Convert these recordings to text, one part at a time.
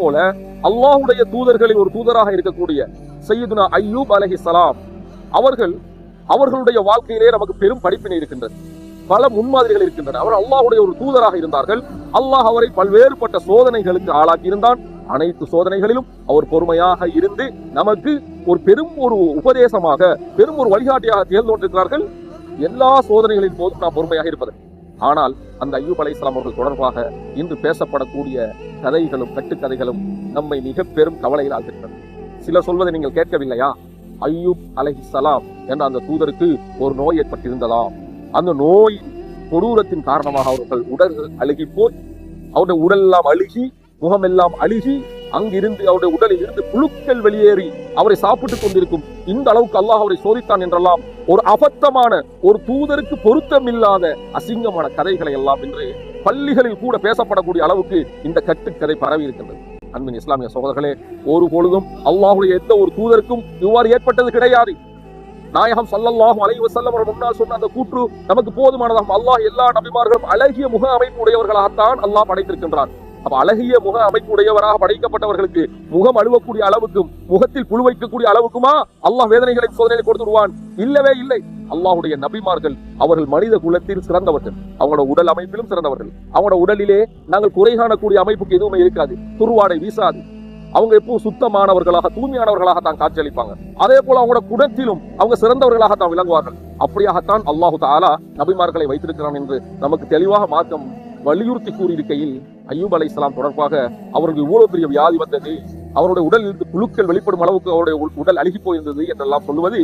போல அல்லாஹுடைய தூதர்களில் ஒரு தூதராக இருக்கக்கூடிய சையதுனா ஐயூப் சலாம். அவர்கள் அவர்களுடைய வாழ்க்கையிலே நமக்கு பெரும் படிப்பினை இருக்கின்றது. பல முன்மாதிரிகள் இருக்கின்றன. அவர் அல்லாஹுடைய ஒரு தூதராக இருந்தார்கள். அல்லாஹ் அவரை பல்வேறுபட்ட சோதனைகளுக்கு ஆளாக்கி இருந்தான் அனைத்து சோதனைகளிலும் அவர் பொறுமையாக இருந்து நமக்கு ஒரு பெரும் ஒரு உபதேசமாக பெரும் ஒரு வழிகாட்டியாக தேர்ந்தோட்டிருக்கிறார்கள் எல்லா சோதனைகளின் போதும் நாம் பொறுமையாக இருப்பது. ஆனால் அந்த ஐயூப் அலைசலாம் அவர்கள் தொடர்பாக இன்று பேசப்படக்கூடிய கதைகளும் கட்டுக்கதைகளும் நம்மை மிக பெரும் கவலையில் ஆகின்றன சிலர் சொல்வதை நீங்கள் கேட்கவில்லையா? ஐயூப் அலைஹிஸ்ஸலாம் என்ற அந்த தூதருக்கு ஒரு நோய் ஏற்பட்டிருந்ததாம். அந்த நோய் கொடூரத்தின் காரணமாக அவர்கள் உடல் அழுகி போய் அவருடைய உடல் எல்லாம் அழுகி முகமெல்லாம் அழுகி அங்கிருந்து அவருடைய உடலில் இருந்து புழுக்கள் வெளியேறி அவரை சாப்பிட்டுக் கொண்டிருக்கும். இந்த அளவுக்கு அல்லாஹ் அவரை சோதித்தான் என்றெல்லாம் ஒரு அபத்தமான ஒரு தூதருக்கு பொருத்தமில்லாத அசிங்கமான கதைகளை எல்லாம் இன்று பள்ளிகளில் கூட பேசப்படக்கூடிய அளவுக்கு இந்த கட்டுக்கதை பரவி இருக்கின்றது அன்பின் இஸ்லாமிய சகோதரர்களே ஒரு பொழுதும் அல்லாஹுடைய எந்த ஒரு தூதருக்கும் இவ்வாறு ஏற்பட்டது கிடையாது. நாயகம் சல்லல்லாஹு அலைவ செல்லம் முன்னால் சொன்ன அந்த கூற்று நமக்கு போதுமானதாகும். அல்லாஹ் எல்லா நபிமார்களும் அழகிய முக அமைப்பு உடையவர்களாகத்தான் அல்லாஹ் படைத்திருக்கின்றான். அப்ப அழகிய முக அமைப்புடையவராக படைக்கப்பட்டவர்களுக்கு முகம் அழுவக்கூடிய அளவுக்கும் முகத்தில் புழு வைக்கக்கூடிய அளவுக்குமா அல்லாஹ் வேதனைகளை சோதனை கொடுத்துடுவான் இல்லவே இல்லை. அல்லாஹுடைய நபிமார்கள் அவர்கள் மனித குலத்தில் சிறந்தவர்கள். அவங்களோட உடல் அமைப்பிலும் சிறந்தவர்கள். அவங்களோட உடலிலே நாங்கள் குறை காணக்கூடிய அமைப்புக்கு எதுவுமே இருக்காது. துருவாடை வீசாது. அவங்க எப்பவும் சுத்தமானவர்களாக தூய்மையானவர்களாக தான் காட்சியளிப்பாங்க. அதே போல அவங்களோட குணத்திலும் அவங்க சிறந்தவர்களாக தான் விளங்குவார்கள். அப்படியாகத்தான் அல்லாஹு தாலா நபிமார்களை வைத்திருக்கிறான் என்று நமக்கு தெளிவாக மார்க்கம் வலியுறுத்தி கூறியிருக்கையில் ஐயூப் இஸ்லாம் தொடர்பாக அவருக்கு இவ்வளவு பெரிய வியாதி வந்தது அவருடைய உடலில் இருந்து புழுக்கள் வெளிப்படும் அளவுக்கு அவருடைய உடல் அழுகி போயிருந்தது என்றெல்லாம் சொல்லுவது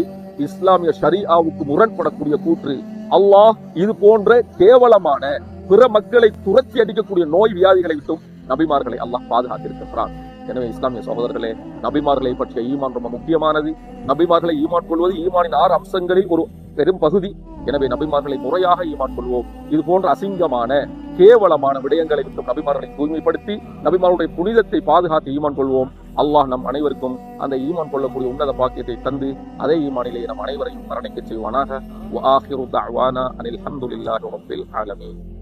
இஸ்லாமிய ஷரியாவுக்கு முரண்படக்கூடிய கூற்று. அல்லாஹ் இது போன்ற கேவலமான பிற மக்களை துரத்தி அடிக்கக்கூடிய நோய் வியாதிகளை விட்டும் நபிமார்களை அல்லாஹ் பாதுகாத்திருக்கிறான் எனவே இஸ்லாமிய சகோதரர்களே நபிமார்களை பற்றிய ஈமான் ரொம்ப முக்கியமானது. நபிமார்களை ஈமான் கொள்வது ஈமானின் ஆறு அம்சங்களில் ஒரு பெரும் பகுதி. எனவே நபிமார்களை முறையாக ஈமான் கொள்வோம். இது போன்ற அசிங்கமான கேவலமான விடயங்களை மட்டும் நபிமார்களை தூய்மைப்படுத்தி நபிமாருடைய புனிதத்தை பாதுகாத்து ஈமான் கொள்வோம். அல்லாஹ் நம் அனைவருக்கும் அந்த ஈமான் கொள்ளக்கூடிய உன்னத பாக்கியத்தை தந்து அதே ஈமானிலே நம் அனைவரையும் மரணிக்கச் செய்வானாக. அனில் அஹமதுல்லாஹி ரபில் ஆலமீன்.